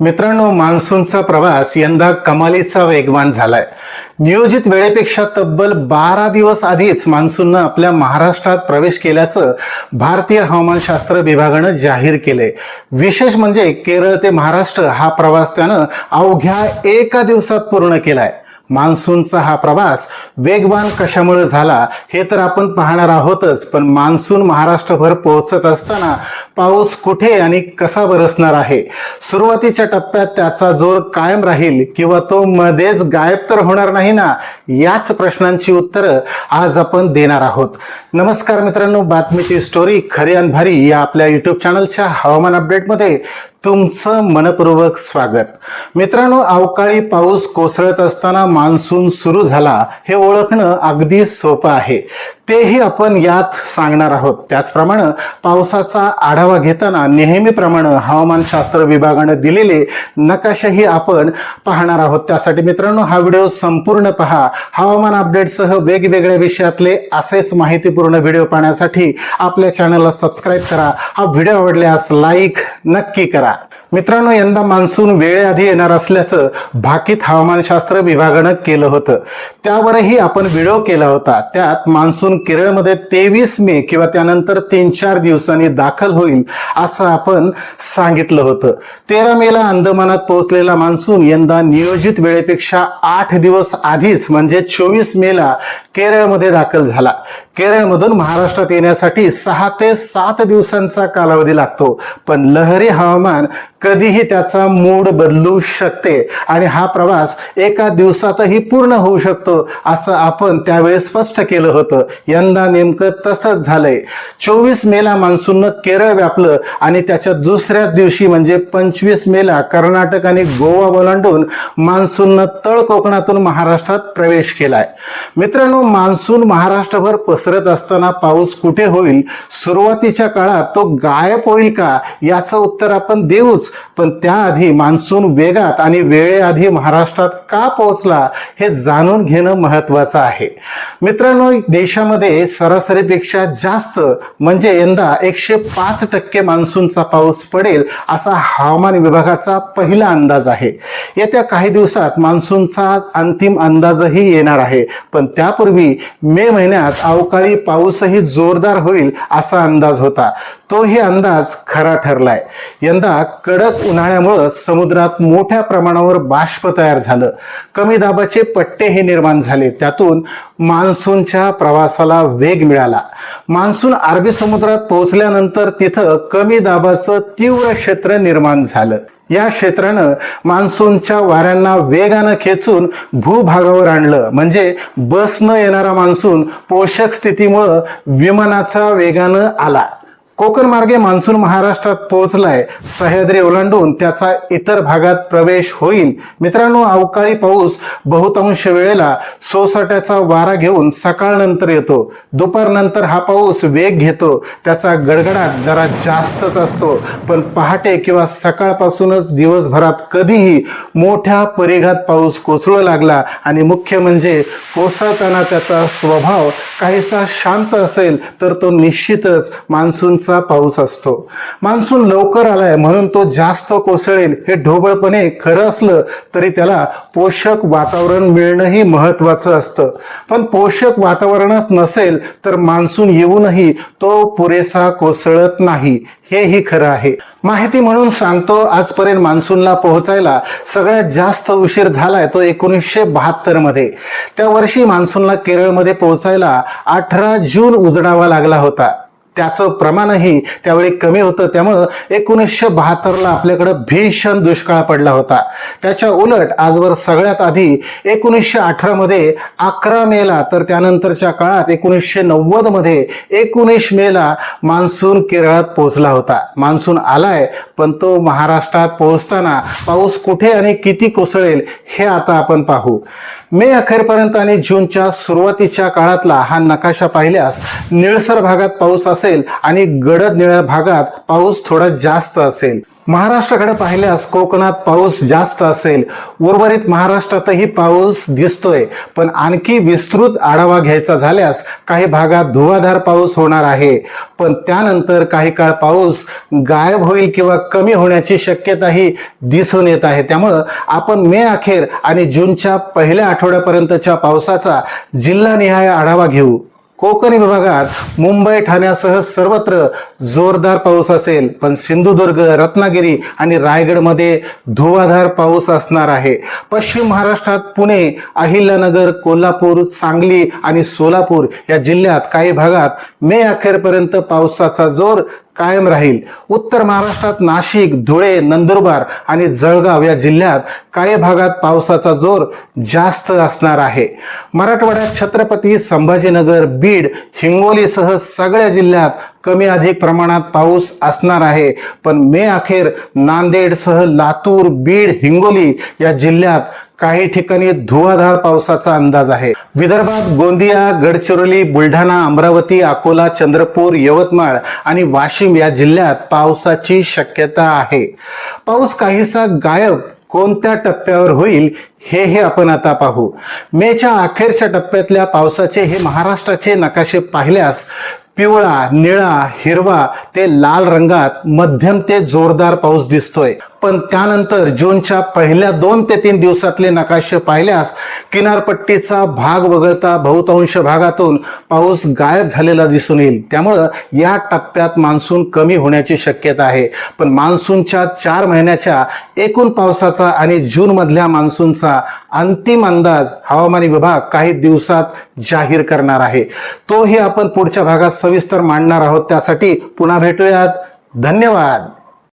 मित्रांनो मान्सूनचा प्रवास यंदा कमालीचा वेगवान झालाय. नियोजित वेळेपेक्षा तब्बल बारा दिवस आधीच मान्सूननं आपल्या महाराष्ट्रात प्रवेश केल्याचं भारतीय हवामानशास्त्र विभागानं जाहीर केलंय. विशेष म्हणजे केरळ ते महाराष्ट्र हा प्रवास त्यानं अवघ्या एका दिवसात पूर्ण केलाय. मान्सूनचा हा प्रवास वेगवान कशामुळे झाला हे तर आपण पाहणार आहोतच. पण मान्सून महाराष्ट्रभर पोहोचत असताना पाऊस कुठे आणि कसा बरसणार आहे? सुरुवातीच्या टप्प्यात त्याचा जोर कायम राहील किंवा तो मध्येच गायब तर होणार नाही ना? याच प्रश्नांची उत्तरं आज आपण देणार आहोत. नमस्कार मित्रांनो बातमीची स्टोरी खरी आणि भारी या आपल्या युट्यूब चॅनलच्या हवामान अपडेटमध्ये तुमचं मनपूर्वक स्वागत. मित्रांनो अवकाळी पाऊस कोसळत असताना मान्सून सुरू झाला हे ओळखणं अगदी सोपं आहे. तेही आपण यात सांगणार आहोत. त्याचप्रमाणे पावसाचा आढावा घेताना नेहमीप्रमाणे हवामानशास्त्र विभागानं दिलेले नकाशाही आपण पाहणार आहोत. त्यासाठी मित्रांनो हा व्हिडिओ संपूर्ण पहा. हवामान अपडेटसह वेगवेगळ्या विषयातले असेच माहितीपूर्ण व्हिडिओ पाहण्यासाठी आपल्या चॅनलला सबस्क्राईब करा. हा व्हिडिओ आवडल्यास लाईक नक्की करा. मित्रांनो यंदा मान्सून वेळेआधी येणार असल्याचं भाकीत हवामानशास्त्र विभागानं केलं होतं. त्यावरही आपण व्हिडिओ केला होता. त्यात मान्सून केरळमध्ये तेवीस मे किंवा त्यानंतर तीन चार दिवसांनी दाखल होईल असं आपण सांगितलं होतं. तेरा मेला अंदमानात पोहोचलेला मान्सून यंदा नियोजित वेळेपेक्षा आठ दिवस आधीच म्हणजे चोवीस मेला केरळमध्ये दाखल झाला. केरळमधून महाराष्ट्रात येण्यासाठी सहा ते सात दिवसांचा कालावधी लागतो. पण लहरी हवामान कधीही त्याचा मूड बदलू शकते आणि हा प्रवास एका दिवसातही पूर्ण होऊ शकतो असं आपण त्यावेळेस स्पष्ट केलं होतं. यंदा नेमकं तसंच झालंय. चोवीस मेला मान्सूननं केरळ व्यापलं आणि त्याच्या दुसऱ्या दिवशी म्हणजे पंचवीस मेला कर्नाटक आणि गोवा ओलांडून मान्सूननं तळ कोकणातून महाराष्ट्रात प्रवेश केलाय. मित्रांनो मान्सून महाराष्ट्रभर पसर पसरत असताना पाऊस कुठे होईल? सुरुवातीच्या काळात तो गायब होईल का? याचं उत्तर आपण देऊच. पण त्याआधी मान्सून वेगात आणि वेळेआधी महाराष्ट्रात का पोहोचला हे जाणून घेणं महत्वाचं आहे. मित्रांनो देशामध्ये सरासरीपेक्षा जास्त म्हणजे यंदा एकशे पाच टक्के मान्सूनचा पाऊस पडेल असा हवामान विभागाचा पहिला अंदाज आहे. येत्या काही दिवसात मान्सूनचा अंतिम अंदाजही येणार आहे. पण त्यापूर्वी मे महिन्यात अवकाळी पाऊसही जोरदार होईल असा अंदाज होता. तोही अंदाज खरा ठरलाय. यंदा कडक उन्हाळ्यामुळं समुद्रात मोठ्या प्रमाणावर बाष्प तयार झालं. कमी दाबाचे पट्टेही निर्माण झाले. त्यातून मान्सूनच्या प्रवासाला वेग मिळाला. मान्सून अरबी समुद्रात पोहोचल्यानंतर तिथं कमी दाबाचं तीव्र क्षेत्र निर्माण झालं. या क्षेत्रानं मान्सूनच्या वाऱ्यांना वेगानं खेचून भूभागावर आणलं. म्हणजे बसनं येणारा मान्सून पोषक स्थितीमुळं विमानाचा वेगानं आला. कोकण मार्गे मान्सून महाराष्ट्रात पोहोचलाय. सह्याद्री ओलांडून त्याचा इतर भागात प्रवेश होईल. मित्रांनो अवकाळी पाऊस बहुतांश वेळेला सोसाट्याचा वारा घेऊन सकाळनंतर येतो. दुपारनंतर हा पाऊस वेग घेतो. त्याचा गडगडाट जरा जास्तच असतो. पण पहाटे किंवा सकाळपासूनच दिवसभरात कधीही मोठ्या परिघात पाऊस कोसळू लागला. आणि मुख्य म्हणजे कोसळताना त्याचा स्वभाव काहीसा शांत असेल तर तो निश्चितच मान्सूनचा पाऊस असतो. मान्सून लवकर आलाय म्हणून तो जास्त कोसळेल हे ढोबळपणे खरं असलं तरी त्याला पोषक वातावरण मिळणंही महत्वाचं असतं. पण पोषक वातावरणच नसेल तर मान्सून येऊनही तो पुरेसा कोसळत नाही. हेही खरं आहे. माहिती म्हणून सांगतो आजपर्यंत मान्सूनला पोहोचायला सगळ्यात जास्त उशीर झालाय तो एकोणीसशे बहात्तरमध्ये. त्या वर्षी मान्सूनला केरळमध्ये पोहोचायला अठरा जून उजडावा लागला होता. त्याचं प्रमाणही त्यावेळी कमी होतं. त्यामुळं एकोणीसशे बहात्तरला आपल्याकडं भीषण दुष्काळ पडला होता. त्याच्या उलट आजवर सगळ्यात आधी एकोणीसशे अठरामध्ये अकरा मेला तर त्यानंतरच्या काळात एकोणीसशे नव्वदमध्ये एकोणीस मेला मान्सून केरळात पोहोचला होता. मान्सून आलाय पण तो महाराष्ट्रात पोहोचताना पाऊस कुठे आणि किती कोसळेल हे आता आपण पाहू. मे अखेरपर्यंत आणि जूनच्या सुरुवातीच्या काळातला हा नकाशा पाहिल्यास निळसर भागात पाऊस असेल आणि गडद निळ्या भागात पाऊस थोडा जास्त असेल. महाराष्ट्राकडे पाहिल्यास कोकणात पाऊस जास्त असेल. उर्वरित महाराष्ट्रातही पाऊस दिसतोय. पण आणखी विस्तृत आढावा घ्यायचा झाल्यास काही भागात धुवाधार पाऊस होणार आहे. पण त्यानंतर काही काळ पाऊस गायब होईल किंवा कमी होण्याची शक्यताही दिसून येत आहे. त्यामुळं आपण मे अखेर आणि जूनच्या पहिल्या आठवड्यापर्यंतच्या पावसाचा जिल्हानिहाय आढावा घेऊ. कोकण विभागात मुंबई ठाण्यासह सर्वत्र जोरदार पाऊस असेल पण सिंधुदुर्ग रत्नागिरी आणि रायगडमध्ये धुवाधार पाऊस असणार आहे. पश्चिम महाराष्ट्रात पुणे अहिल्यानगर कोल्हापूर सांगली आणि सोलापूर या जिल्ह्यात काही भागात मे अखेरपर्यंत पावसाचा जोर कायम राहील. उत्तर महाराष्ट्रात नाशिक धुळे नंदुरबार आणि जळगाव या जिल्ह्यात काही भागात पावसाचा जोर जास्त असणार आहे. मराठवाड्यात छत्रपती संभाजीनगर बीड हिंगोलीसह सगळ्या जिल्ह्यात कमी अधिक प्रमाणात पाऊस असणार आहे. पण मे अखेर नांदेडसह लातूर बीड हिंगोली या जिल्ह्यात काही ठिकाणी धुवाधार पावसाचा अंदाज आहे. विदर्भात गोंदिया गडचिरोली बुलढाणा अमरावती अकोला चंद्रपूर यवतमाळ आणि वाशिम या जिल्ह्यात पावसाची शक्यता आहे. पाऊस काहीसा गायब कोणत्या टप्प्यावर होईल हे हे आपण आता पाहू. मेच्या अखेरच्या टप्प्यातल्या पावसाचे हे महाराष्ट्राचे नकाशे पाहिल्यास पिवळा निळा हिरवा ते लाल रंगात मध्यम ते जोरदार पाऊस दिसतोय. पण त्यानंतर जूनच्या पहिल्या दोन ते तीन दिवसातले नकाशे पाहिल्यास किनारपट्टीचा भाग वगळता बहुतांश भागातून पाऊस गायब झालेला दिसून येईल. त्यामुळं या टप्प्यात मान्सून कमी होण्याची शक्यता आहे. पण मान्सूनच्या चार महिन्याच्या एकूण पावसाचा आणि जूनमधल्या मान्सूनचा अंतिम अंदाज हवामान विभाग काही दिवसात जाहीर करणार आहे. तोही आपण पुढच्या भागात सविस्तर मांडणार आहोत. त्यासाठी पुन्हा भेटूयात. धन्यवाद.